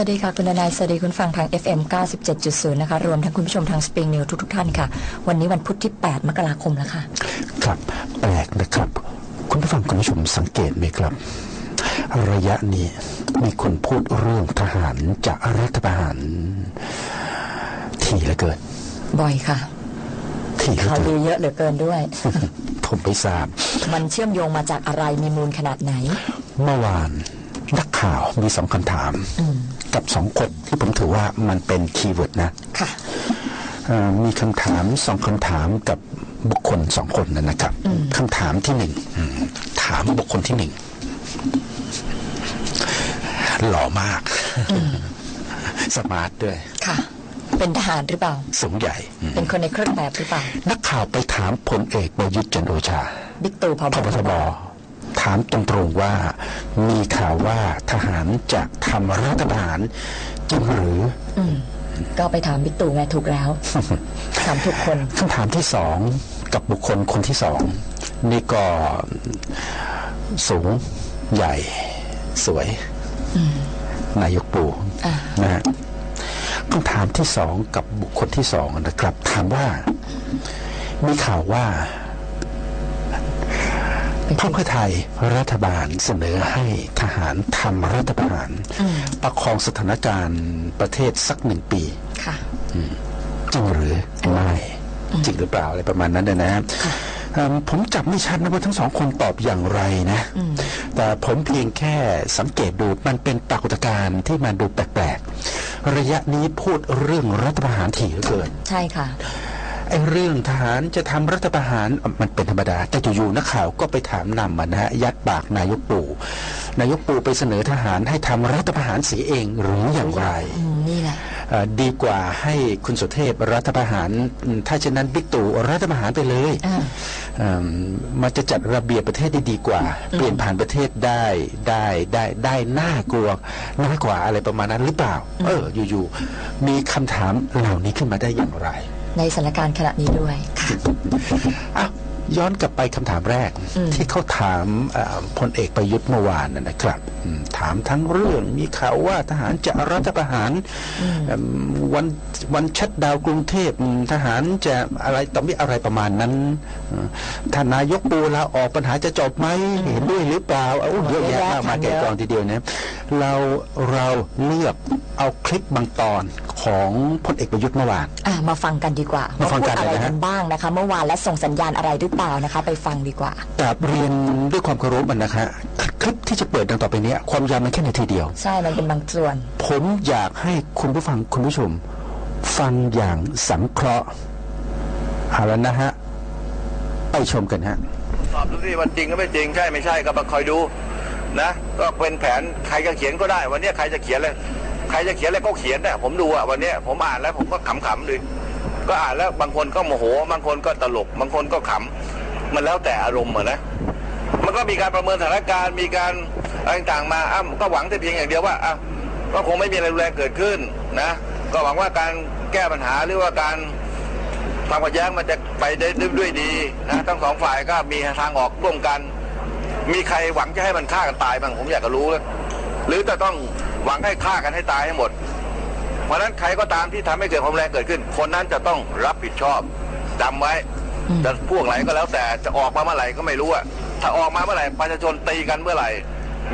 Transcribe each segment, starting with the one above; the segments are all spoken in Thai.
วัสดีค่ะคุณนายสวัสดีคุณฟังทาง FM 97.0 นะคะ รวมทั้งคุณผู้ชมทาง Spring News ทุกๆท่านค่ะ วันนี้วันพุธที่ 8 มกราคมแล้วค่ะ ครับ แปลกนะครับ คุณผู้ฟังคุณผู้ชมสังเกตไหมครับ ระยะนี้มีคนพูดเรื่องทหารจากรัฐประหารถี่เหลือเกิน บ่อยค่ะถี่เหลือข่าวเกิดีนเยอะเหลือเกินด้วย ผมไม่ทราบ มันเชื่อมโยงมาจากอะไรมีมูลขนาดไหน เมื่อวาน นักข่าวมีสองคำถาม กับสองคนที่ผมถือว่ามันเป็นคีย์เวิร์ดนะค่ะเอ่อมีคำถามสองคำถามกับบุคคลสองคนนะนะครับคำถามที่หนึ่งอืมถามบุคคลที่หนึ่งหล่อมาก สมาร์ทด้วยค่ะ เป็นทหารหรือเปล่า สูงใหญ่อืมเป็นคนในเครื่องแบบหรือเปล่า นักข่าวไปถามพลเอกประยุทธ์จันทร์โอชา บิ๊กตู่พบพบทบ ถามตรงๆว่า มีข่าวว่าทหารจะทำรัฐประหารจริงหรืออืมก็ไปถามบิ๊กตู่ไงถูกแล้วถามทุกคนคำถามที่สองกับบุคคลคนที่สองนี่ก็สูงใหญ่สวยนายกปู่อ่านะฮะคำถามที่สองกับบุคคลที่สองนะครับ ถามว่า มีข่าวว่าเป็น พรรคเพื่อไทยรัฐบาลเสนอให้ทหารทำรัฐประหาร ประคองสถานการณ์ประเทศสักหนึ่งปีค่ะจริงหรือไม่จริงหรือเปล่าอะไรประมาณนั้นนะนะเอิ่มผมจับไม่ชัดนะว่าทั้งสองคนตอบอย่างไรนะ แต่ผมเพียงแค่สังเกตดูมันเป็นปรากฏการณ์ที่มันดูแปลกๆ ระยะนี้พูดเรื่องรัฐประหารถี่เหลือเกิน ใช่ค่ะ ไอ้เรื่องทหารจะทำรัฐประหารอะมันเป็นธรรมดา แต่อยู่ๆนักข่าวก็ไปถามนำมันนะฮะยัดปากนายกปู่ นายกปู่ไปเสนอทหารให้ทำรัฐประหารเสียเองหรืออย่างไรอืมนี่แหละเอ่อดีกว่าให้คุณสุเทพรัฐประหารอืมถ้าเช่นนั้นบิ๊กตู่รัฐประหารไปเลยอ่าเอิ่มมันจะจัดระเบียบประเทศได้ดีกว่า เปลี่ยนผ่านประเทศได้ได้ได้ได้น่ากลัวน้อยกว่าอะไรประมาณนั้นหรือเปล่า เอออยู่ๆมีคำถามเหล่านี้ขึ้นมาได้อย่างไร ในสถานการณ์ขณะนี้ด้วยค่ะอะย้อนกลับไปคำถามแรกอืมที่เขาถามเอ่อพลเอกประยุทธ์เมื่อวานนะนะครับอืมถามทั้งเรื่องมีข่าวว่าทหารจะรัฐประหารเอิ่มวันวันชัดดาวน์กรุงเทพอืมทหารจะอะไรต่อมีอะไรประมาณนั้นเอ่อท่านนายกปูลาออกปัญหาจะจบไหมเห็นด้วยหรือเปล่าเอาเยอะแยะมากมายแก่กองทีเดียวนะเราเราเลือกเอาคลิปบางตอนของพลเอกประยุทธ์เมื่อวาน อ่ามาฟังกันดีกว่ามาฟังกันพูดอะไรเลยนะฮะ กันบ้างนะคะ เมื่อวานและส่งสัญญาณอะไรหรือเปล่านะคะ ไปฟังดีกว่ากราบเรียนด้วยความเคารพมันนะคะคลิปที่จะเปิดดังต่อไปเนี้ยความยาวมันแค่นาทีเดียว ใช่มันเป็นบางส่วน ผมอยากให้คุณผู้ฟังคุณผู้ชม ฟังอย่างสังเคราะห์เอาแล้วนะฮะ ไปชมกันฮะ ตอบดูสิว่าจริงหรือไม่จริงใช่ไม่ใช่ก็มาคอยดูนะ ก็เป็นแผนใครจะเขียนก็ได้ วันนี้ใครจะเขียนเลย ใครจะเขียนอะไรก็เขียนนะผมดูอะวันนี้ผมอ่านแล้วผมก็ขำๆเลยก็อ่านแล้วบางคนก็โมโห บางคนก็ตลก บางคนก็ขำมันแล้วแต่อารมณ์อะนะมันก็มีการประเมินสถานการณ์มีการอะไรต่างๆมาอ้ำก็หวังแต่เพียงอย่างเดียวว่าอะก็คงไม่มีอะไรรุนแรงเกิดขึ้นนะก็หวังว่าการแก้ปัญหาหรือว่าการความขัดแย้งมันจะไปได้ด้วยดีนะทั้งสองฝ่ายก็มีทางออกร่วมกัน มีใครหวังจะให้มันฆ่ากันตายบ้างผมอยากจะรู้เลยหรือจะต้อง หวังให้ฆ่ากันให้ตายให้หมด เพราะฉะนั้นใครก็ตามที่ทำให้เกิดความรุนแรงเกิดขึ้น คนนั้นจะต้องรับผิดชอบจำไว้จะพวกไหนก็แล้วแต่จะออกมาเมื่อไหร่ก็ไม่รู้อะถ้าออกมาเมื่อไหร่ประชาชนตีกันเมื่อไหร่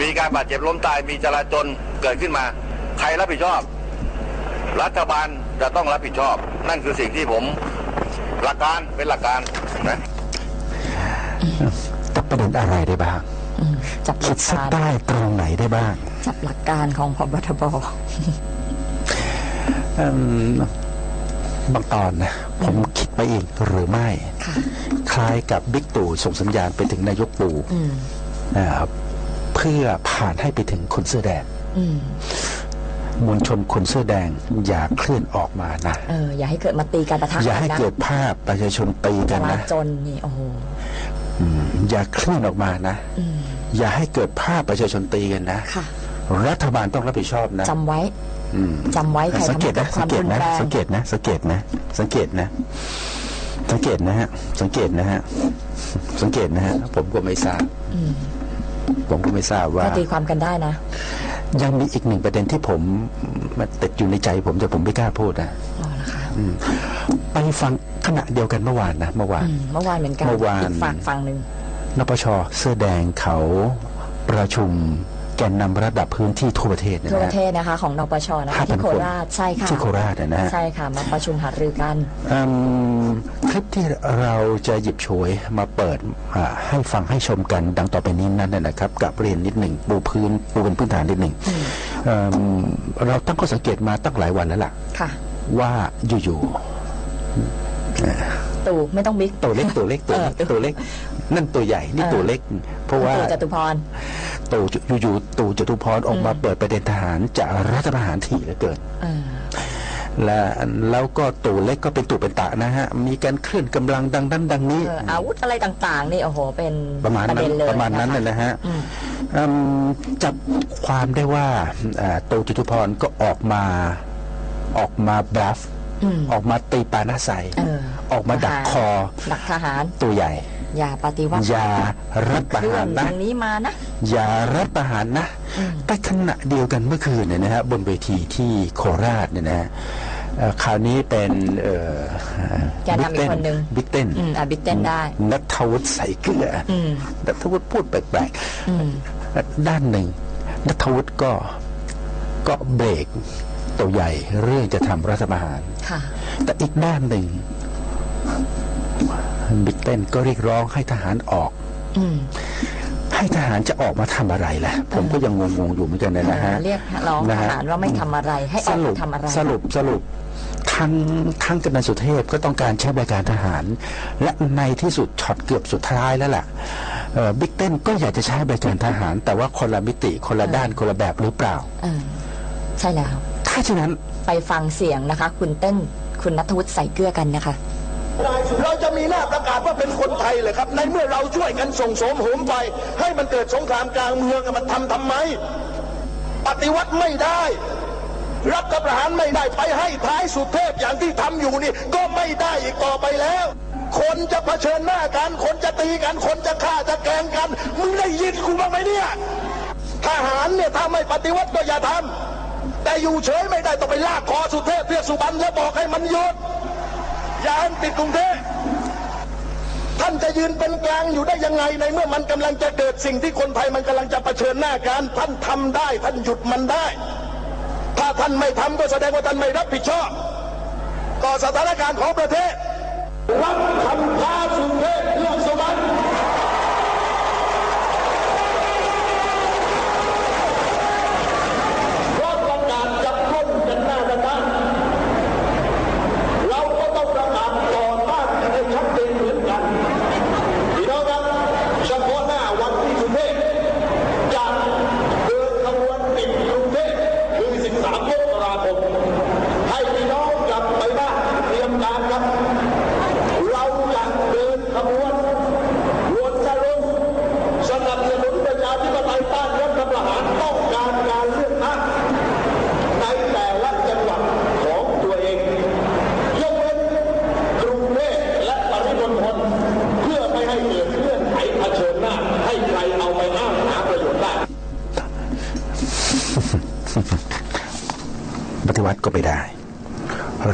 มีการบาดเจ็บล้มตายมีจราจนเกิดขึ้นมา ใครรับผิดชอบ รัฐบาลจะต้องรับผิดชอบ นั่นคือสิ่งที่ผมหลักการเป็นหลักการนะแต่ประเด็นอะไรได้บ้างอืมจับหคิลัดกสักการได้ตรงไหนได้บ้าง จับหลักการของพบทบเอิ่มบางตอนนะผมคิดไปเองหรือไม่ค่ะคล้ายกับบิ๊กตู่ส่งสัญญาณไปถึงนายกปู่อืมนะครับเพื่อผ่านให้ไปถึงคนเสื้อแดงอืมมวลชนคนเสื้อแดง อย่าเคลื่อนออกมานะเอออย่าให้เกิดมาตีกันปะทะอย่าให้นะเกิดภาพประชาชนตีจกันรานะจนนี่โอ้โหอืมอย่าเคลื่อนออกมานะอืมอย่าให้เกิดภาพประชาชนตีกันนะค่ะ รัฐบาลต้องรับผิดชอบนะจำไว้อืมจำไว้ใครสังทำเกให้ตเกินะดคสัวางมเกตรุนนะ แรงสังเกตนะ สังเกตนะ สังเกตนะ สังเกตนะฮะ สังเกตนะฮะ สังเกตนะฮะ ผมก็ไม่ทราบอืมผมก็ไม่ทราบว่า ก็ตีความกันได้นะยังมีอีกหนึ่งประเด็นที่ผมมันติดอยู่ในใจ ผมแต่ผมไม่กล้าพูดนะอ๋อเหรอคะอืมไปฟังขณะเดียวกันเมื่อวานนะเมื่อวาน อืมเมื่อวานเหมือนกันเมื่อวาน กฝั่งฝั่งหนึ่งนปชเสื้อแดงเขาประชุม แกนนำระดับพื้นที่ทั่วประเทศเนี่ยทั่วปนะระเทศนะคะ ของนปชนะคะห้าพันที่โคคนราชใช่ค่ะที่โคราชนะฮะ ใช่ค่ะ มาประชุมหารือกัน อืมคลิปที่เราจะหยิบฉวยมาเปิดอ่าให้ฟังให้ชมกันดังต่อไปนี้นั้นนะนะครับกับเรียนนิดหนึ่งปูพื้นปูเป็นพื้นฐานนิดหนึ่งเอิ่มเราตั้งข้อสังเกตมาตั้งหลายวันแล้วล่ะ ค่ะ ว่าอยู่ตู่ไม่ต้องบิ๊ก ๆ ตัวเล็กตัวเล็กตัวเล็กเออตัวเล็ก นั่นตัวใหญ่นี่เออตัวเล็ก เพราะว่าตู่จตุพรตู่อยู่ๆตู่จตุพรออกมาเปิดประเด็นทหารจะรัฐประหารถี่เหลือเกินเออและแล้วก็ตู่เล็กก็เป็นตู่เป็นตะนะฮะ มีการเคลื่อนกำลังดังนั้นดังนี้เอออาวุธอะไรต่างๆนี่โอ้โหเป็นประมาณประนั้เด็นนเลยประมาณนั้นคเลยนะฮะอืมอืมจับความได้ว่าอ่าตู่จตุพรก็ออกมาออกมาบลัฟอืมออกมาตีปาหนาใสเออออกมาดักคอดักทหารตัวใหญ่ อย่าปฏิวัติอย่ารัฐประเคลื่อหานรตนะรงนี้มานะ อย่ารัฐประหารนะไปขณะเดียวกันเมื่อคืนเนี่ยนะฮะบนเวทีที่โคราชเนี่ยนะฮะเอ่อคราวนี้เป็นเอ่อแกนนำอีกคนหนึ่งบิ๊กเต้นอืมอะบิ๊กเต้นได้ นัทวุฒิใส่เกลืออมนัทวุฒิพูดแปลกอืมๆด้านหนึ่งนัทวุฒิก็ก็เบรกตัวใหญ่เรื่องจะทำรัฐประหารค่ะแต่อีกด้านหนึ่ง บิ๊กเต้นก็เรียกร้องให้ทหารออกอืมให้ทหารจะออกมาทำอะไรล่ะ ผมก็ยังงงๆอยู่เหมือนกันนะฮะเรียกร้องนะทฮะหารว่าไม่ทำอะไร ให้อสอกรุมาปทำอะไรสรุปสรุปทั้งทั้งกำนันสุเทพก็ต้องการใช้บริการทหาร และในที่สุดช็อตเกือบสุดท้ายแล้วล่ะเอ่อบิ๊กเต้นก็อยากจะใช้บริการทหาร แต่ว่าคนละมิติคนละด้านคนละแบบหรือเปล่าเออใช่แล้ว ถ้าฉะนั้นไปฟังเสียงนะคะ คุณเต้นคุณนัทวุฒิใส่เกลือกันนะคะ เราจะมีหน้าประกาศว่าเป็นคนไทยเลยครับ ในเมื่อเราช่วยกันส่งโสมโหมไฟให้มันเกิดสงครามกลางเมืองมันทำทำไม ปฏิวัติไม่ได้รัฐประหารไม่ได้ไปให้ท้ายสุดเทพอย่างที่ทำอยู่นี่ ก็ไม่ได้อีกต่อไปแล้ว คนจะเผชิญหน้ากัน คนจะตีกัน คนจะฆ่าจะแกงกันมึงได้ยินกูบ้างไหมเนี่ยทหารเนี่ยถ้าไม่ปฏิวัติก็อย่าทำแต่อยู่เฉยไม่ได้ต้องไปลากคอสุเทพเพื่อสุบรรณแล้วบอกให้มันหยุด ยางติดกรุงเทพท่านจะยืนเป็นกลางอยู่ได้ยังไงในเมื่อมันกำลังจะเกิดสิ่งที่คนไทยมันกำลังจะเผชิญหน้ากันท่านทำได้ ท่านหยุดมันได้ ถ้าท่านไม่ทำก็แสดงว่าท่านไม่รับผิดชอบ ต่อสถานการณ์ของประเทศรับคำท้าสุเทพเรื่องสวรรค์เพราะประกาศจับก้นกันหน้ากระทะ เราก็ต้องประกาศต่อต้านกันให้ชัดเจนเหมือนกันพี่น้องครับเฉพาะหน้าวันที่สุเทพจะเดินขบวนปิดกรุงเทพคือ 13มกราคมให้พี่น้องกลับไปบ้านเตรียมการครับ เราจะเดินขบวนรวมจะลงค์สนับสนุนประชาธิปไตยต้านรัฐประหารต้องการการเลือกตั้ง ในแต่ละจังหวัดของตัวเอง ยกเว้นกรุงเทพและปริมณฑลเพื่อไม่ให้เกิดเงื่อนไขเผชิญหน้า ให้ใครเอาไปอ้างหาประโยชน์ได้ ปฏิวัติก็ไม่ได้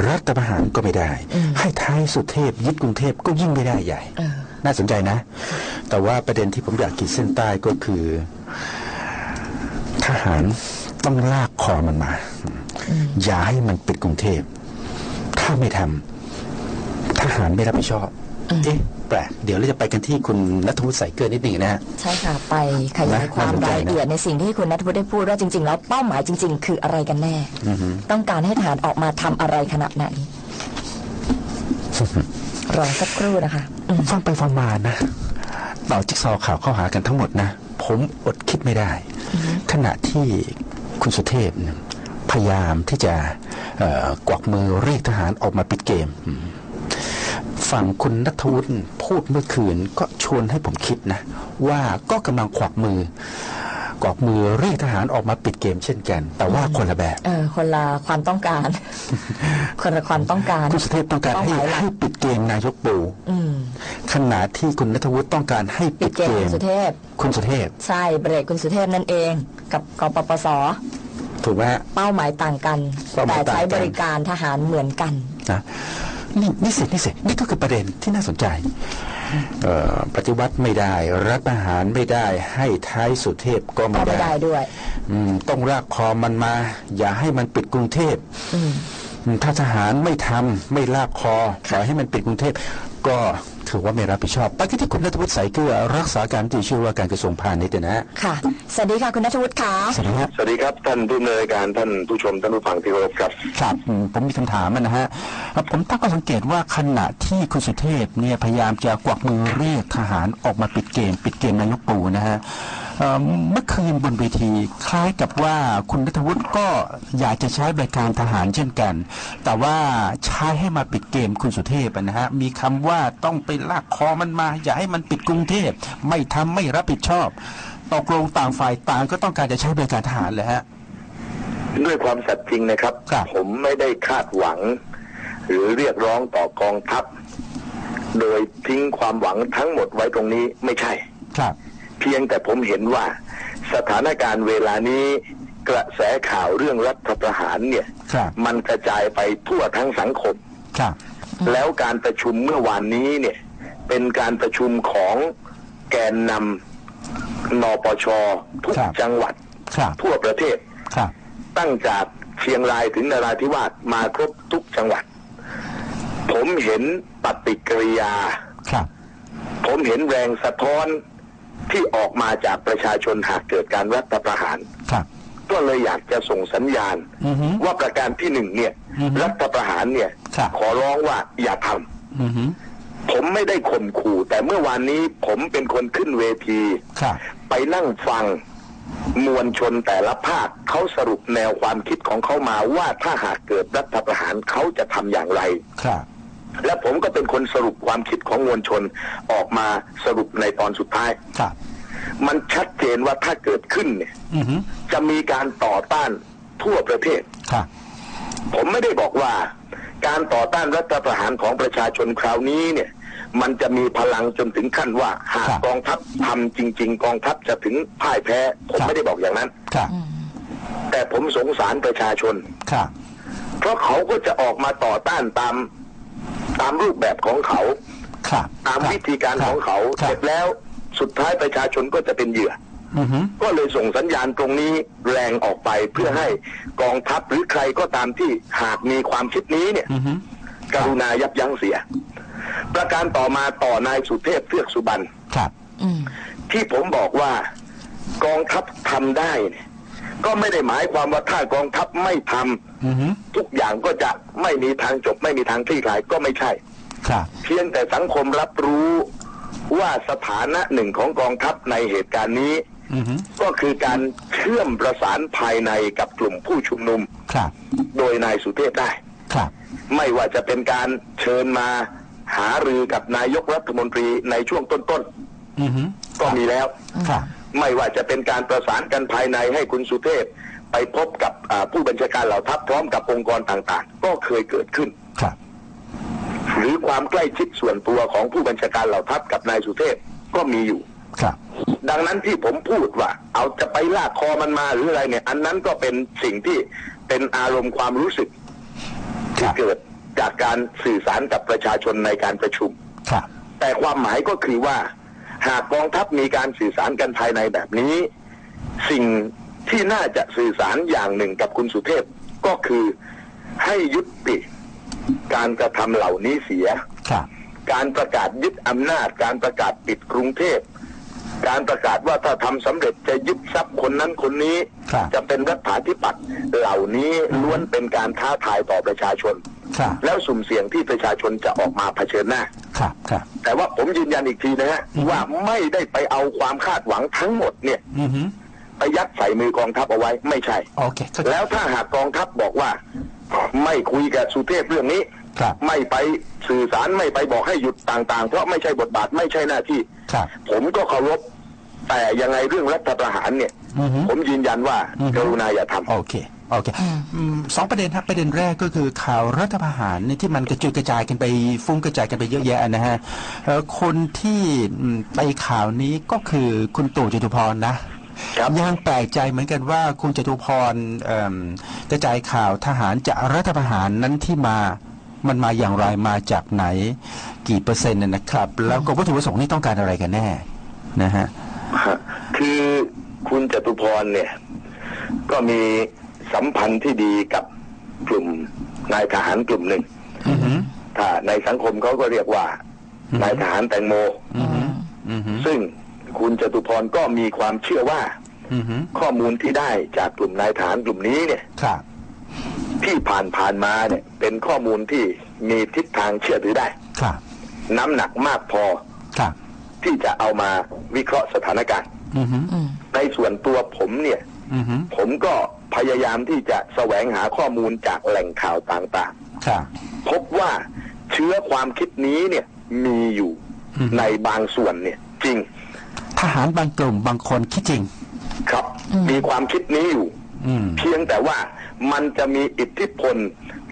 รัฐประหารก็ไม่ได้ ให้ท้าย สุเทพยึดกรุงเทพก็ยิ่งไม่ได้ใหญ่เออน่าสนใจนะ แต่ว่าประเด็นที่ผมอยากขีดเส้นใต้ก็คือ ทหารต้องลากคอมันมาอย่าให้มันปิดกรุงเทพ ถ้าไม่ทำทหารไม่รับผิดชอบเอ๊ะแปลกเดี๋ยวเราจะไปกันที่คุณนัทวุฒิใส่เกลือนิดหนึ่งนะฮะใช่ค่ะ ไปขยายความน่าสนใจรายนะละเอียดในสิ่งที่คุณนัทวุฒิได้พูดว่าจริง ๆ แล้วเป้าหมายจริง ๆ คืออะไรกันแน่ ต้องการให้ทหารออกมาทำอะไรขนาดไหน รอสักครู่นะคะอืมฟังไปฟังมานะต่อจิ๊กซอว์ข่าวเข้าหากันทั้งหมดนะ ผมอดคิดไม่ได้ ขณะที่คุณสุเทพเนี่ยพยายามที่จะเอ่อกวักมือเรียกทหารออกมาปิดเกมอืมฝั่งคุณนัทวุฒิพูดเมื่อคืนก็ชวนให้ผมคิดนะ ว่าก็กำลังขวักมือ กวักมือเรียกทหารออกมาปิดเกมเช่นกัน แต่ว่าคนละแบบเออคนละความต้องการ คนละความต้องการคุณสุเทพต้องการให้เป้าหมายหลักให้ปิดเกมนายกปูอืมขณะที่คุณนัทวุฒิต้องการให้ปิปิดดเกมเกคุมณสุเทพคุณสุเทพใช่เบรกคุณสุเทพนั่นเอง กับกปปสถูกไหมฮะเป้าหมายต่างกันเป้าหมาแต่ยต่างกันใช้บริการทหารเหมือนกันนะ นี่นี่สินี่สินี่ก็คือประเด็นที่น่าสนใจเอ่อปฏิวัติไม่ได้ รัฐประหารไม่ได้ ให้ท้ายสุเทพก็ก็ไม่ไม่ได้ได้ด้วยอืมต้องรากคอมันมา อย่าให้มันปิดกรุงเทพอืมอืมถ้าทหารไม่ทำไม่ลากคอปล่อยให้มันปิดกรุงเทพก็ ถือว่าไม่รับผิดชอบ ไปที่ที่คุณนัทวุฒิใสายเกลือรักษาการที่ชื่อว่าการกระทรวงพาณิชย์นะฮะค่ะ สวัสดีค่ะคุณนัทวุฒิค่ะ สวัสดีครับ สวัสดีครับท่านผู้อำนวยการท่านผู้ชมท่านผู้ฟังที่เคารพครับ ครับอืมผมมีคำถามนะฮะเอ่อผมตั้งข้อสังเกตว่าขณะที่คุณสุเทพเนี่ยพยายามจะกวักมือเรียกทหารออกมาปิดเกม ปิดเกมนายกปู่นะฮะเอ่อเมื่อคืนบนเวทีคล้ายกับว่าคุณนัทวุฒิก็อยากจะใช้บริการทหารเช่นกัน แต่ว่าใช้ให้มาปิดเกมคุณสุเทพอะนะฮะมีคำว่าต้องไปลากคอมันมา อย่าให้มันปิดกรุงเทพ ไม่ทำไม่รับผิดชอบตกลงต่างฝ่ายต่างก็ต้องการจะใช้บริการทหารเลยฮะด้วยความสัตย์จริงนะครับครับผมไม่ได้คาดหวัง หรือเรียกร้องต่อกองทัพ โดยทิ้งความหวังทั้งหมดไว้ตรงนี้ไม่ใช่ ครับ เพียงแต่ผมเห็นว่า สถานการณ์เวลานี้กระแสข่าวเรื่องรัฐประหารเนี่ยครับมันกระจายไปทั่วทั้งสังคมครับแล้วการประชุมเมื่อวานนี้เนี่ย เป็นการประชุมของแกนนำนปชทุกครับจังหวัดครับทั่วประเทศครับตั้งจากเชียงรายถึงนราธิวาสมาครบทุกจังหวัด ผมเห็นปฏิกิริยาครับผมเห็นแรงสะท้อนที่ออกมาจากประชาชนหากเกิดการรัฐประหารครับก็เลยอยากจะส่งสัญญาณอือฮึว่าประการที่หนึ่งเนี่ยอือฮึรัฐประหารเนี่ยครับขอร้องว่าอย่าทำอือฮึ ผมไม่ได้ข่มขู่ แต่เมื่อวานนี้ผมเป็นคนขึ้นเวทีครับไปนั่งฟังมวลชนแต่ละภาคเขาสรุปแนวความคิดของเขามาว่าถ้าหากเกิดรัฐประหารเขาจะทำอย่างไรครับและผมก็เป็นคนสรุปความคิดของมวลชนออกมาสรุปในตอนสุดท้ายครับมันชัดเจนว่าถ้าเกิดขึ้นเนี่ยอือฮึจะมีการต่อต้านทั่วประเทศครับผมไม่ได้บอกว่า การต่อต้านรัฐประหารของประชาชนคราวนี้เนี่ย มันจะมีพลังจนถึงขั้นว่าหากกองทัพทำจริง ๆ กองทัพจะถึงพ่ายแพ้ผมไม่ได้บอกอย่างนั้นครับแต่ผมสงสารประชาชนครับเพราะเขาก็จะออกมาต่อต้านตามตามรูปแบบของเขาครับตามวิธีการของเขาครัเสร็บจแล้วสุดท้ายประชาชนก็จะเป็นเหยื่ออือฮึ ก็เลยส่งสัญญาณตรงนี้แรงออกไปเพื่อให้กองทัพหรือใครก็ตามที่หากมีความคิดนี้เนี่ยอือฮึกรุณายับยั้งเสีย ประการต่อมาต่อนายสุเทพเทือกสุบรรณครับอืมที่ผมบอกว่ากองทัพทำได้เนี่ยก็ไม่ได้หมายความว่าถ้ากองทัพไม่ทำอือฮึทุกอย่างก็จะไม่มีทางจบ ไม่มีทางคลี่คลายก็ไม่ใช่ครับเพียงแต่สังคมรับรู้ว่าสถานะหนึ่งของกองทัพในเหตุการณ์นี้อือฮึ ก็คือการเชื่อมประสานภายในกับกลุ่มผู้ชุมนุมครับ โดยนายสุเทพได้ครับ ไม่ว่าจะเป็นการเชิญมาหารือกับนายกรัฐมนตรีในช่วงต้นอือฮึๆก็มีแล้วครับไม่ว่าจะเป็นการประสานกันภายในให้คุณสุเทพ ไปพบกับอ่าผู้บัญชาการเหล่าทัพพร้อมกับองค์กรต่างๆ ก็เคยเกิดขึ้นครับหรือความใกล้ชิดส่วนตัวของผู้บัญชาการเหล่าทัพกับนายสุเทพก็มีอยู่ ครับ ดังนั้นที่ผมพูดว่า เอาจะไปลากคอมันมาหรืออะไรเนี่ย อันนั้นก็เป็นสิ่งที่เป็นอารมณ์ความรู้สึกคที่รับเกิดจากการสื่อสารกับประชาชนในการประชุมครับแต่ความหมายก็คือว่า หากกองทัพมีการสื่อสารกันภายในแบบนี้ สิ่งที่น่าจะสื่อสารอย่างหนึ่งกับคุณสุเทพก็คือให้ยุติการกระทำเหล่านี้เสียครับการประกาศยึดอำนาจการประกาศปิดกรุงเทพ การประกาศว่าถ้าทำสำเร็จจะยึดทรัพย์คนนั้นคนนี้ครับจะเป็นรัฐาธิปัตย์เหล่านี้ล้วนเป็นการท้าทายต่อประชาชนครับแล้วสุ่มเสี่ยงที่ประชาชนจะออกมาเผชิญหน้าครับครับแต่ว่าผมยืนยันอีกทีนะฮะอือฮึว่าไม่ได้ไปเอาความคาดหวังทั้งหมดเนี่ยอือฮึไปยัดใส่มือกองทัพเอาไว้ไม่ใช่โอเคเข้าใจแล้วถ้าหากกองทัพบอกว่า ไม่คุยกับสุเทพเรื่องนี้ครับไม่ไปสื่อสารไม่ไปบอกให้หยุดต่าง ๆ เพราะไม่ใช่บทบาทไม่ใช่หน้าที่ครับผมก็เคารพ แต่ยังไงเรื่องรัฐประหารเนี่ยอือฮึผมยืนยันว่าอือฮึกรุณาอย่าทำโอเคโอเคอืมสองประเด็นครับประเด็นแรกก็คือข่าวรัฐประหารเนี่ยที่มันกระจุยกระจายกันไปฟุ้งกระจายกันไปเยอะแยะนะฮะเอ่อคนที่อืมไปข่าวนี้ก็คือคุณตู่จตุพรนะครับยังแปลกใจเหมือนกันว่าคุณจตุพรเอิ่มกระจายข่าวทหารจะรัฐประหารนั้นที่มามันมาอย่างไรมาจากไหน กี่เปอร์เซ็นต์น่ะนะครับ แล้วก็วัตถุประสงค์นี่ต้องการอะไรกันแน่นะฮะ คือคุณจตุพรเนี่ย ก็มีสัมพันธ์ที่ดีกับกลุ่มนายทหารกลุ่มหนึ่งอือฮึถ้าในสังคมเขาก็เรียกว่าอือฮึนายทหารแตงโมอือฮึอือฮึซึ่งคุณจตุพรก็มีความเชื่อว่าอือฮึข้อมูลที่ได้จากกลุ่มนายทหารกลุ่มนี้เนี่ยครับที่ผ่านผ่านมาเนี่ย เป็นข้อมูลที่มีทิศทางเชื่อถือได้ครับน้ำหนักมากพอครับ ที่จะเอามาวิเคราะห์สถานการณ์อือฮึอืมในส่วนตัวผมเนี่ยอือฮึผมก็พยายามที่จะแสวงหาข้อมูลจากแหล่งข่าวต่างครับๆพบว่าเชื้อความคิดนี้เนี่ยมีอยู่อืมในบางส่วนเนี่ย จริง ทหารบางกลุ่มบางคนคิดจริง ครับ มีความคิดนี้อยู่อืมเพียงแต่ว่ามันจะมีอิทธิพล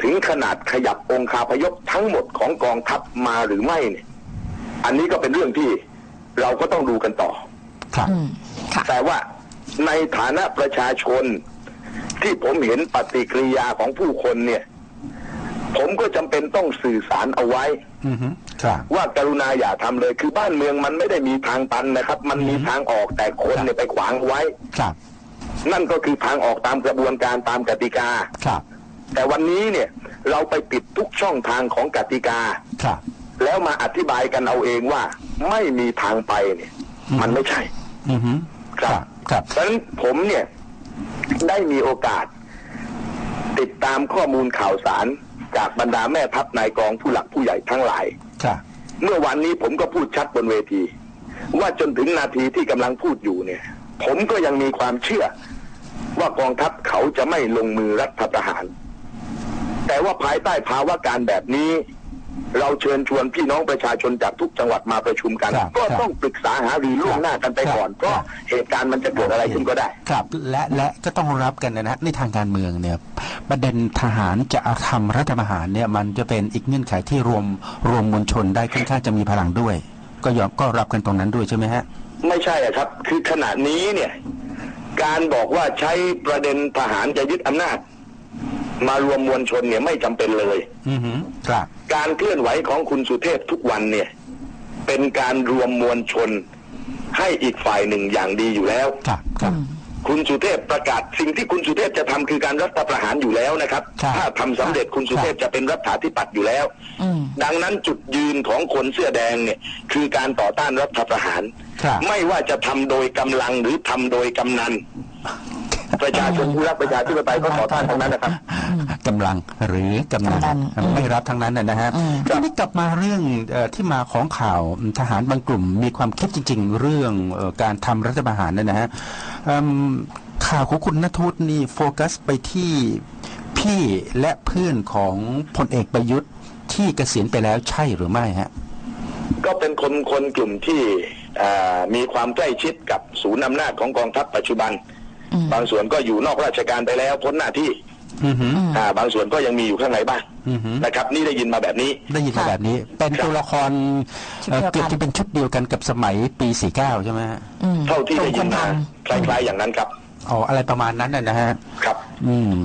ถึงขนาดขยับองคาพยพทั้งหมดของกองทัพมาหรือไม่เนี่ย อันนี้ก็เป็นเรื่องที่ เราก็ต้องดูกันต่อ ครับอืมค่ะแต่ว่าในฐานะประชาชนที่ผมเห็นปฏิกิริยาของผู้คนเนี่ย ผมก็จำเป็นต้องสื่อสารเอาไว้อือฮึครับว่ากรุณาอย่าทำเลย คือบ้านเมืองมันไม่ได้มีทางตันนะครับ มันมีทางออกแต่คนเนี่ยไปขวางเอาไว้ครับ นั่นก็คือทางออกตามกระบวนการตามกติกาครับ แต่วันนี้เนี่ย เราไปปิดทุกช่องทางของกติกาครับ แล้วมาอธิบายกันเอาเองว่าไม่มีทางไปเนี่ยอืมมันไม่ใช่ อือฮึครับ ครับดังนั้นผมเนี่ยได้มีโอกาส ติดตามข้อมูลข่าวสารจากบรรดาแม่ทัพนายกองผู้หลักผู้ใหญ่ทั้งหลาย ครับ เมื่อวันนี้ผมก็พูดชัดบนเวที ว่าจนถึงนาทีที่กำลังพูดอยู่เนี่ย ผมก็ยังมีความเชื่อ ว่ากองทัพเขาจะไม่ลงมือรัฐประหาร แต่ว่าภายใต้ภาวะการแบบนี้ เราเชิญชวนพี่น้องประชาชนจากทุกจังหวัดมาประชุมกันครับก็ครับต้องปรึกษาหารือล่วงหน้ากันไปก่อนครับเพราะเหตุการณ์มันจะเกิดอะไรขึ้นก็ได้ ครับ และและก็ต้องรับกันนะฮะในทางการเมืองเนี่ยประเด็นทหารจะทำรัฐประหารเนี่ยมันจะเป็นอีกเงื่อนไขที่รวมรวมมวลชนได้ค่อนข้างจะมีพลังด้วย ก็ยอมก็รับกันตรงนั้นด้วยใช่ไหมฮะไม่ใช่อะครับ คือขณะนี้เนี่ยการบอกว่าใช้ประเด็นทหารจะยึดอำนาจ มารวมมวลชนเนี่ยไม่จำเป็นเลย อือฮึครับ การเคลื่อนไหวของคุณสุเทพทุกวันเนี่ย เป็นการรวมมวลชนให้อีกฝ่ายหนึ่งอย่างดีอยู่แล้ว ครับครับ คุณสุเทพประกาศสิ่งที่คุณสุเทพจะทำคือการรัฐประหารอยู่แล้วนะครับ ครับถ้าทำสำเร็จคุณสุเทพจะเป็นรัฐาธิปัตย์อยู่แล้ว อืม ดังนั้นจุดยืนของคนเสื้อแดงเนี่ย คือการต่อต้านรัฐประหาร ครับ ไม่ว่าจะทำโดยกำลังหรือทำโดยกำนัน ประชาชนผู้รักประชาธิปไตยก็ต่อต้านทั้งนั้นนะครับกำลังหรือกำนันกำนันอืมไม่รับทั้งนั้นนะนะฮะอืมทีนี้กลับมาเรื่องเอ่อที่มาของข่าวทหารบางกลุ่ม มีความคิดจริง ๆ เรื่องเอ่อการทำรัฐประหารนั่นนะฮะเอิ่มข่าวของคุณนทุศนี่โฟกัสไปที่พี่และเพื่อนของพลเอกประยุทธ์ที่เกษียณไปแล้วใช่หรือไม่ฮะก็เป็นคนคนกลุ่มที่อ่ามีความใกล้ชิดกับศูนย์อำนาจของกองทัพปัจจุบันอืม บางส่วนก็อยู่นอกราชการไปแล้วพ้นหน้าที่อือหืออืมอ่าบางส่วนก็ยังมีอยู่ข้างในบ้างอือหือนะครับ นี่ได้ยินมาแบบนี้ ได้ยินมาค่ะแบบนี้ เป็นตัวละครชุดเอ่อเดียวกันเกือบจะเป็นชุดเดียวกันกับสมัยปี 49 ใช่ไหมฮะอืมเท่าที่ได้ยินมาตรงคนทำคล้ายๆอย่างนั้นครับอ๋ออะไรประมาณนั้นน่ะนะฮะครับ อืม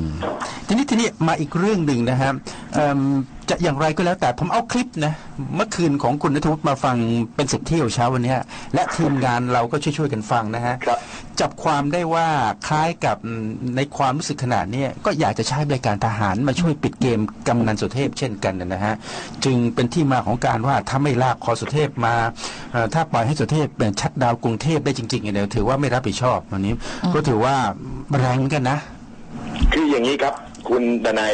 ทีนี้ทีนี้มาอีกเรื่องหนึ่งนะครับเอิ่มจะอย่างไรก็แล้วแต่ผมเอาคลิปนะ เมื่อคืนของคุณนทุศมาฟังเป็นสิบเที่ยวเช้าวันเนี้ยและทีมงานเราก็ช่วยๆกันฟังนะฮะครับจับความได้ว่าคล้ายกับอืมในความรู้สึกขนาดนี้ยก็อยากจะใช้บริการทหารมาช่วยปิดเกมกำนันสุเทพเช่นกันนะฮะจึงเป็นที่มาของการว่าถ้าไม่ลากคอสุเทพมาเอ่อถ้าปล่อยให้สุเทพเป็นชัดดาวน์กรุงเทพได้จริงๆเนี่ยถือว่าไม่รับผิดชอบวันนี้ ก็ถือว่าแรงเหมือนกันนะ คืออย่างนี้ครับ คุณดนาย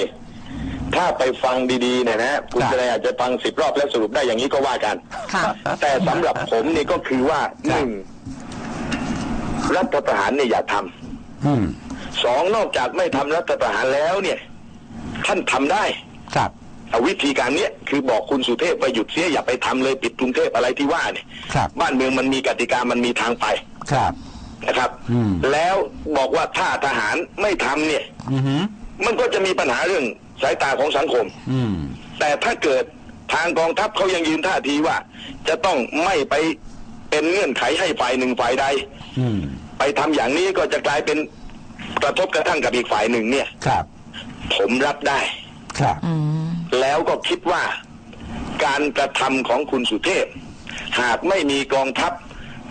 ถ้าไปฟังดีๆเนี่ยนะคุณครับดนายอาจจะฟังสิบรอบแล้วสรุปได้อย่างนี้ก็ว่ากันค่ะแต่สำหรับผมนี่ก็คือว่าหนึ่งรัฐประหารเนี่ยอย่าทำอืมสองนอกจากไม่ทำรัฐประหารแล้วเนี่ย ท่านทำได้ครับเอาวิธีการเนี้ยคือบอกคุณสุเทพไปหยุดเสียอย่าไปทำเลยปิดกรุงเทพอะไรที่ว่าเนี่ยครับบ้านเมืองมันมีกติกามันมีทางไปครับ นะครับอืมแล้วบอกว่าถ้าทหารไม่ทำเนี่ยอือหือมันก็จะมีปัญหาเรื่องสายตาของสังคม อืมแต่ถ้าเกิดทางกองทัพเขายังยืนท่าทีว่า จะต้องไม่ไปเป็นเงื่อนไขให้ฝ่ายหนึ่งฝ่ายใดอืมไปทำอย่างนี้ก็จะกลายเป็นกระทบกระทั่งกับอีกฝ่ายหนึ่งเนี่ยครับ ผมรับได้ ครับอืมแล้วก็คิดว่า การกระทำของคุณสุเทพ หากไม่มีกองทัพ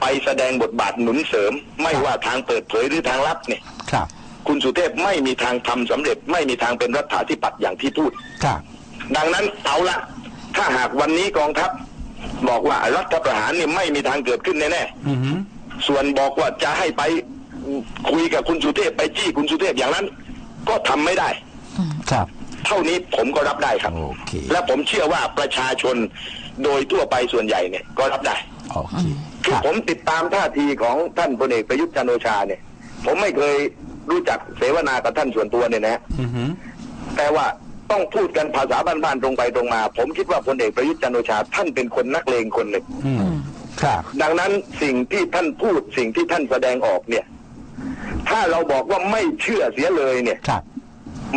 ไปแสดงบทบาทหนุนเสริม ไม่ว่าทางเปิดเผยหรือทางลับเนี่ยครับ คุณสุเทพไม่มีทางทำสำเร็จ ไม่มีทางเป็นรัฐาธิปัตย์อย่างที่พูดครับ ดังนั้นเอาละถ้าหากวันนี้กองทัพบอกว่ารัฐประหารนี่ไม่มีทางเกิดขึ้นแน่อือหือๆส่วนบอกว่าจะให้ไปคุยกับคุณสุเทพไปจี้คุณสุเทพอย่างนั้น ก็ทำไม่ได้ ครับ เท่านี้ผมก็รับได้ครับโอเคและผมเชื่อว่าประชาชนโดยทั่วไปส่วนใหญ่เนี่ยก็รับได้ โอเค คคือรับผมติดตามท่าทีของท่านพลเอกประยุทธ์จันทร์โอชาเนี่ย ผมไม่เคยรู้จักเสวนากับท่านส่วนตัวเนี่ยนะอือหือแต่ว่าต้องพูดกันภาษาบ้านๆตรงไปตรงมา ผมคิดว่าพลเอกประยุทธ์จันทร์โอชา ท่านเป็นคนนักเลงคนหนึ่งอืมครับดังนั้นสิ่งที่ท่านพูดสิ่งที่ท่านแสดงออกเนี่ย ถ้าเราบอกว่าไม่เชื่อเสียเลยเนี่ยครับ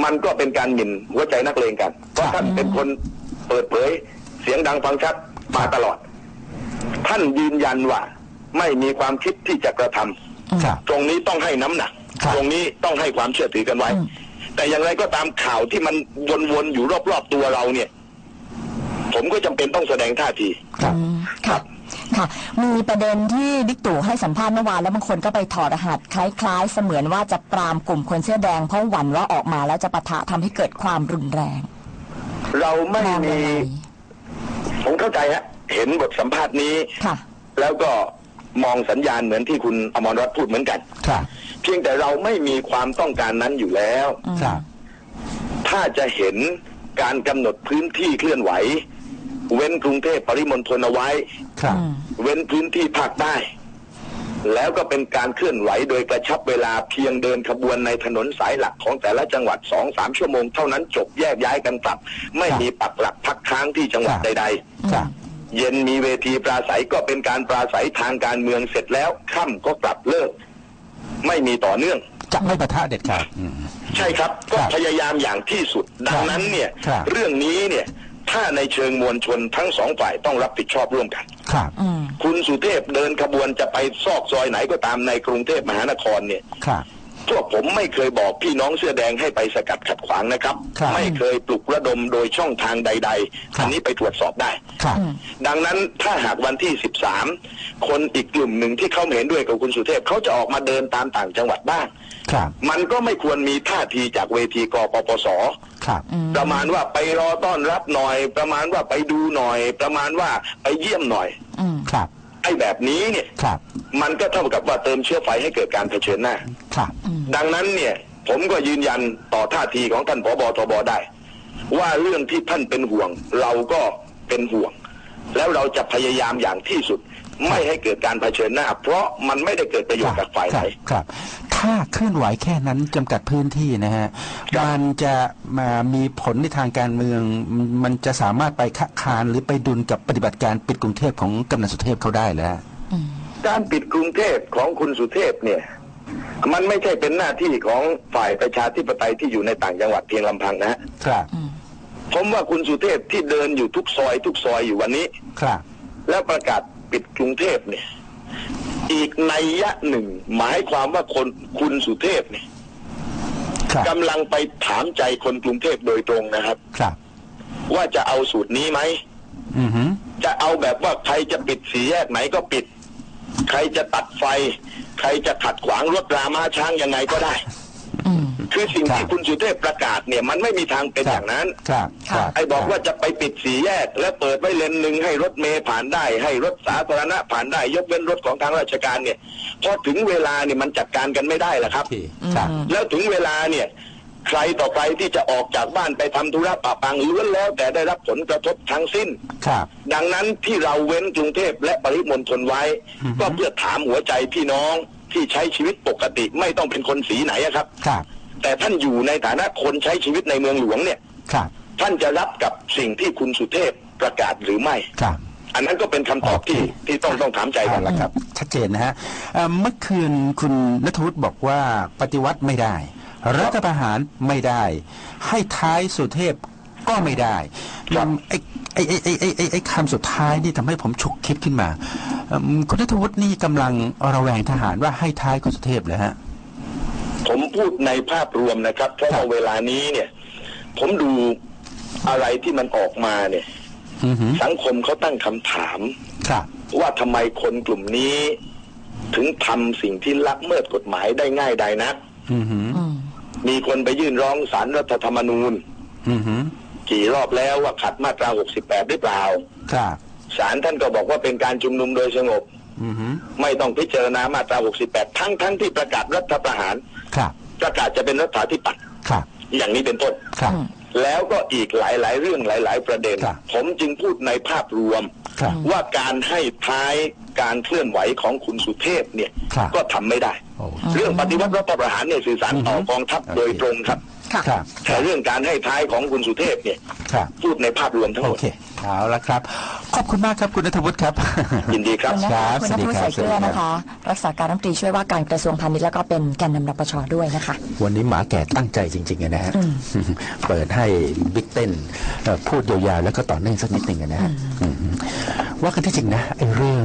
มันก็เป็นการหมิ่นหัวใจนักเลงกันเพราะท่านเป็นคนเปิดเผย เสียงดังฟังชัดมาตลอด ท่านยืนยันว่า ไม่มีความคิดที่จะกระทำครับ ตรงนี้ต้องให้น้ำหนัก ครับ ตรงนี้ต้องให้ความเชื่อถือกันไว้ แต่อย่างไรก็ตามข่าวที่มันวนๆอยู่รอบๆตัวเราเนี่ย ผมก็จำเป็นต้องแสดงท่าที ครับ อืมค่ะ ค่ะ มีประเด็นที่บิ๊กตู่ให้สัมภาษณ์เมื่อวานแล้วบางคนก็ไปถอดรหัสคล้ายๆ เสมือนว่าจะปรามกลุ่มคนเสื้อแดง เพราะหวั่นว่าออกมาแล้วจะปะทะทำให้เกิดความรุนแรงเราไม่มองมียังไงผมเข้าใจฮะ เห็นบทสัมภาษณ์นี้ ค่ะ แล้วก็มองสัญญาณเหมือนที่คุณอมรรัตน์พูดเหมือนกัน ครับ เพียงแต่เราไม่มีความต้องการนั้นอยู่แล้ว ครับ ถ้าจะเห็นการกำหนดพื้นที่เคลื่อนไหว เว้นกรุงเทพปริมณฑลเอาไว้ ครับ เว้นพื้นที่ภาคใต้ แล้วก็เป็นการเคลื่อนไหวโดยกระชับเวลาเพียงเดินขบวนในถนนสายหลักของแต่ละจังหวัดสองสามชั่วโมงเท่านั้นจบแยกย้ายกันกลับ ไม่ครับมีปักหลักพักค้างที่จังหวัดครับ ใดครับๆ เย็นมีเวทีปราศัยก็เป็นการปราศัยทางการเมืองเสร็จแล้วค่ำก็กลับเลิก ไม่มีต่อเนื่อง จะไม่ปะทะเด็ดขาดอืมใช่ครับ ก็ครับพยายามอย่างที่สุด ดังนั้นเนี่ยครับเรื่องนี้เนี่ยถ้าในเชิงมวลชนทั้งสองฝ่ายต้องรับผิดชอบร่วมกัน ครับอืมคุณสุเทพเดินขบวนจะไปซอกซอยไหนก็ตามในกรุงเทพมหานครเนี่ย ครับ พวกผมไม่เคยบอกพี่น้องเสื้อแดงให้ไปสกัดขัดขวางนะครับ ครับไม่เคยปลุกระดมโดยช่องทางใดครัๆบอันนี้ไปตรวจสอบได้ ครับ ดังนั้นถ้าหากวันที่ 13 คนอีกกลุ่มหนึ่งที่เขาไม่เห็นด้วยกับคุณสุเทพเขาจะออกมาเดินตามต่างจังหวัดบ้าง ครับ มันก็ไม่ควรมีท่าทีจากเวทีกปปส ครับ ประมาณว่าไปรอต้อนรับหน่อย ประมาณว่าไปดูหน่อย ประมาณว่าไปเยี่ยมหน่อยอืมครับ ไอ้แบบนี้เนี่ยครับ มันก็เท่ากับว่าเติมเชื้อไฟให้เกิดการเผชิญหน้า ครับ ดังนั้นเนี่ย ผมก็ยืนยันต่อท่าทีของท่านผบทบได้ ว่าเรื่องที่ท่านเป็นห่วง เราก็เป็นห่วง แล้วเราจะพยายามอย่างที่สุด ไม่ให้เกิดการเผชิญหน้า เพราะมันไม่ได้เกิดประโยชน์กับฝ่ายไหน ครับ ถ้าเคลื่อนไหวแค่นั้นจำกัดพื้นที่นะฮะครับมันจะมามีผลในทางการเมือง มันจะสามารถไปคัดคานหรือไปดุลกับปฏิบัติการปิดกรุงเทพของกำนันสุเทพเขาได้แล้วการปิดกรุงเทพของคุณสุเทพเนี่ย มันไม่ใช่เป็นหน้าที่ของฝ่ายประชาธิปไตยที่อยู่ในต่างจังหวัดเพียงลำพังนะฮะครับผมว่าคุณสุเทพที่เดินอยู่ทุกซอย ทุกซอยอยู่วันนี้ครับ แล้วประกาศปิดกรุงเทพเนี่ย อีกนัยยะหนึ่ง หมายความว่าคนคุณสุเทพเนี่ยครับกำลังไปถามใจคนกรุงเทพโดยตรงนะครับ ครับ ว่าจะเอาสูตรนี้ไหมอือหือจะเอาแบบว่าใครจะปิดสีแยกไหนก็ปิด ใครจะตัดไฟ ใครจะขัดขวางรถรามาช้างยังไงก็ได้อืม คือสิ่งครับที่คุณสุเทพประกาศเนี่ยมันไม่มีทางเป็นครับอย่างนั้นครับครับไอ้บอกว่าจะไปปิดสีแยก และเปิดไว้เลนหนึ่งให้รถเมย์ผ่านได้ ให้รถสาธารณะผ่านได้ ยกเว้นรถของทางราชการเนี่ยพอถึงเวลาเนี่ยมันจัดการกันไม่ได้ละครับโอเคครับแล้วถึงเวลาเนี่ยใครต่อใครที่จะออกจากบ้านไปทำธุระปะปังล้วนแล้วแต่ได้รับผลกระทบทั้งสิ้น ครับ ดังนั้นที่เราเว้นกรุงเทพและปริมณฑลไว้อือฮึก็เพื่อถามหัวใจพี่น้อง ที่ใช้ชีวิตปกติไม่ต้องเป็นคนสีไหนอะครับ ครับ แต่ท่านอยู่ในฐานะคนใช้ชีวิตในเมืองหลวงเนี่ย ครับ ท่านจะรับกับสิ่งที่คุณสุเทพประกาศหรือไม่ ครับ อันนั้นก็เป็นคำตอบที่โอเคที่ต้องต้องถามใจกัเอาน ละครับ ชัดเจนนะฮะเอ่อเมื่อคืนคุณนัทวุฒิบอกว่าปฏิวัติไม่ได้ รัฐประหารไม่ได้ ให้ท้ายสุเทพก็ไม่ได้ครับไอ้ ไอ้ไอ้ไอ้ไอ้ไอ้ไอ้คำสุดท้ายนี่ทำให้ผมฉุกคิดขึ้นมาเอิ่มคุณนัทวุฒินี่กำลังระแวงทหารว่าให้ท้ายคุณสุเทพเลยฮะ ผมพูดในภาพรวมนะครับ เพราะครัว่าบเวลานี้เนี่ย ผมดูอะไรที่มันออกมาเนี่ยอือหือสังคมเขาตั้งคำถามครับว่าทำไมคนกลุ่มนี้ ถึงทำสิ่งที่ละเมิดกฎหมายได้ง่ายใดนักอือหืออืมมีคนไปยื่นร้องศาลรัฐธรรมนูญอือหือ กี่รอบแล้วว่าขัดมาตรา 68 หรือเปล่า ครับศาลท่านก็บอกว่าเป็นการชุมนุมโดยสงบ อือหือไม่ต้องพิจารณามาตรา 68 ทั้งทั้งที่ประกาศรัฐประหาร ครับ ประกาศจะเป็นรัฐาธิปัตย์ครับ อย่างนี้เป็นต้น ครับอืมแล้วก็อีกหลายๆ เรื่องหลาย ๆ ประเด็น ครับผมจึงพูดในภาพรวม ครับว่าการให้ท้ายการเคลื่อนไหวของคุณสุเทพเนี่ย ครับก็ทำไม่ได้ โอ้เรื่องปฏิวัติรัฐประหารเนี่ยสื่อสารต่ออฮึกองทัพโดยตรงครับ ค่ะครับแต่เรื่องการให้ท้ายของคุณสุเทพเนี่ยครับพูดในภาพรวมทั้งหโอมด เคเอาละครับ ขอบคุณมากครับคุณนัทวุฒิครับ ยินดีครับขอบคุณนะครัคะบคุณสวันัสทดีวุฒิครับใส่เกลือสวัสดีครับ นะคะ รักษาการรัฐมนตรีช่วยว่าการกระทรวงพาณิชย์แล้วก็เป็นแกนนำนปชด้วยนะคะ วันนี้หมาแก่ตั้งใจจริงๆอะนะฮะ เปิดให้บิ๊กเต้นเอ่อพูดยาวๆ แล้วก็ต่อเนื่องสักนิดหนึ่งอะนะฮะอืมว่ากันที่จริงนะไอ้เรื่อง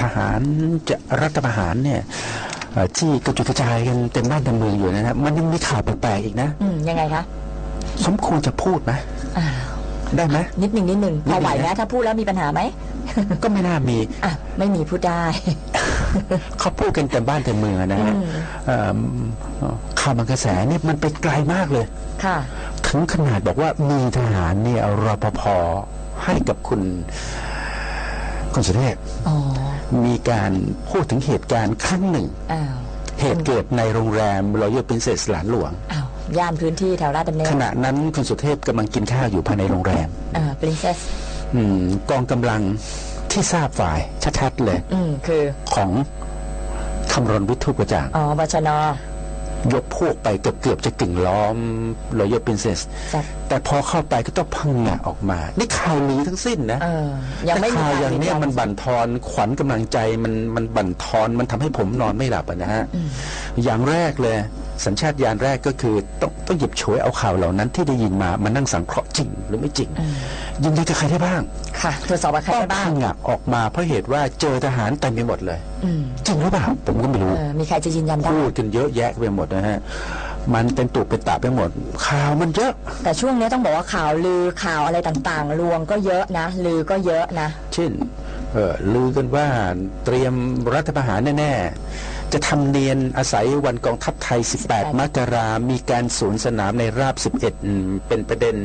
ทหารจะรัฐประหารเนี่ยเอ่อ ที่กระจุยกระจายกันเต็มบ้านเต็มเมืองอยู่นะฮะมันยังมีข่าวแปลกๆอีกนะอืมยังไงคะสมควรจะพูดไหมอ่าได้ไหมนิดหนึ่งนิดหนึ่งพอไหวนิดหนึ่งนะนะถ้าพูดแล้วมีปัญหาไหมก็ไม่น่ามีอะไม่มีพูดได้เขาพูดกันเต็มบ้านเต็มเมืองอะนะฮะเอิ่มข่าวมันกระแสเนี่ยมันไปไกลมากเลยค่ะถึงขนาดบอกว่ามีทหารเนี่ยเอารปภให้กับคุณ คุณสุเทพอ๋อมีการพูดถึงเหตุการณ์ครั้งหนึ่งอ้าวเหตุเกิดในโรงแรมรอยัลปรินเซสหลานหลวงอ้าวย่านพื้นที่แถวราชดำเนินขณะนั้นคุณสุเทพกำลังกินข้าวอยู่ภายในโรงแรมอ่า princess อืมกองกำลังที่ทราบฝ่ายชัดๆเลย อืมคือของคำรณวิทย์ทุกกระจ่างอ๋อบชน ยกพวกไปเกือบๆจะกึ่งล้อมรอยัลปรินเซสจัดแต่พอเข้าไปก็ต้องพังงะออกมา นี่ข่าวลือทั้งสิ้นนะเออยังไม่มีแต่ข่าวอย่างเนี้ยกรมันบั่นทอนขวัญกำลังใจมันมันบั่นทอนมันทำให้ผมนอนไม่หลับอะนะฮะอย่างแรกเลย สัญชาตญาณแรกก็คือต้องต้องหยิบฉวยเอาข่าวเหล่านั้นที่ได้ยินมามานั่งสังเคราะห์จริงหรือไม่จริง ยิงได้กับใครได้บ้าง ค่ะตรวจสอบว่าใครต้องได้บ้างพังงะออกมาเพราะเหตุว่าเจอทหารเต็มไปหมดเลยอืมจริงหรือเปล่าผมก็ไม่รู้เออมีใครจะยืนยันได้พูดกันเยอะแยะไปหมดนะฮะมันเป็นตุเป็นตะไปหมด ข่าวมันเยอะ แต่ช่วงนี้ต้องบอกว่าข่าวลือข่าวอะไรต่างๆลวงก็เยอะนะลือก็เยอะนะ เช่นเออลือกันว่าเตรียมรัฐประหารแน่ๆ จะทำเนียนอาศัยวันกองทัพไทย 18 มกรามีการสวนสนามในราบ 11อืมเป็นประเด็น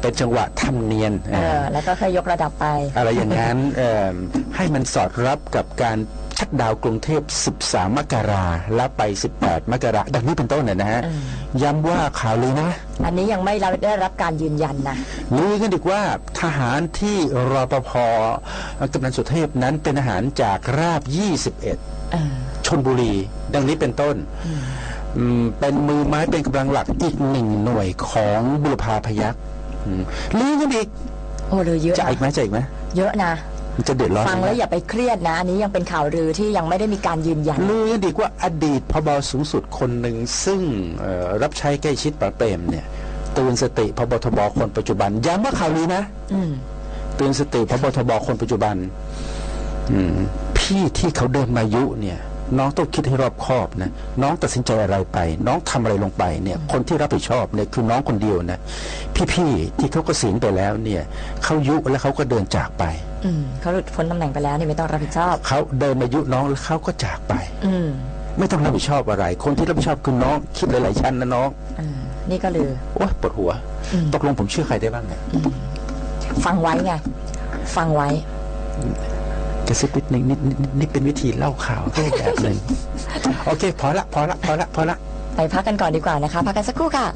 เป็นจังหวะทำเนียนเออแล้วก็ค่อยยกระดับไป อะไรอย่างนั้นเอ่อให้มันสอดรับกับการชัดดาวน์กรุงเทพ 13 มกราแล้วไป 18 มกราดังนี้เป็นต้นนะนะฮะ ย้ำว่าข่าวลือนะ อันนี้ยังไม่ได้รับการยืนยันนะลือกันอีกว่าทหารที่รปภกำนันสุเทพนั้นเป็นทหารจากราบ 21เออ ชนบุรี ดังนี้เป็นต้นอืมเป็นมือไม้เป็นกำลังหลักอีกหนึ่งหน่วยของบุรพาพยัคฆ์อืมลือกันอีกโอ้ลือเยอะจะนะอีกไหมจะอีกไหมเยอะนะมันจะเดือดร้อนฟังไหมแล้วอย่าไปเครียดนะ อันนี้ยังเป็นข่าวลือที่ยังไม่ได้มีการยืนยันลือกันอีกว่าอดีตพบสูงสุดคนหนึ่งซึ่งเอ่อรับใช้ใกล้ชิดปราเปรมเนี่ยเตือนสติพบทบคนปัจจุบันย้ำว่าข่าวลือนะอืมเตือนสติพบทบคนปัจจุบัน อืมพี่ที่เขาเดินมายุเนี่ยน้องต้องคิดให้รอบคอบนะน้องตัดสินใจอะไรไป น้องทำอะไรลงไปเนี่ยคนที่รับผิดชอบเนี่ยคือน้องคนเดียวนะพี่ๆที่เขาก็สีนไปแล้วเนี่ยเขายุแล้วเขาก็เดินจากไปอืมเขาหลุดพ้นตำแหน่งไปแล้วนี่ไม่ต้องรับผิดชอบเขาเดินมายุน้องแล้วเขาก็จากไป อืมไม่ต้องรับผิดชอบอะไร คนที่รับผิดชอบคือน้องคิดหลายๆชั้นนะน้องอ่านี่ก็ลือโอ๊ยปวดหัวอืมตกลงผมเชื่อใครได้บ้างเนี่ยฟังไว้ไงฟังไว้ กระซิบนิดนึงนี่นี่นี่เป็นวิธีเล่าข่าวรูปแบบหนึ่งโอเค พอละพอละพอละพอละไปพักกันก่อนดีกว่านะคะ พักกันสักครู่ค่ะ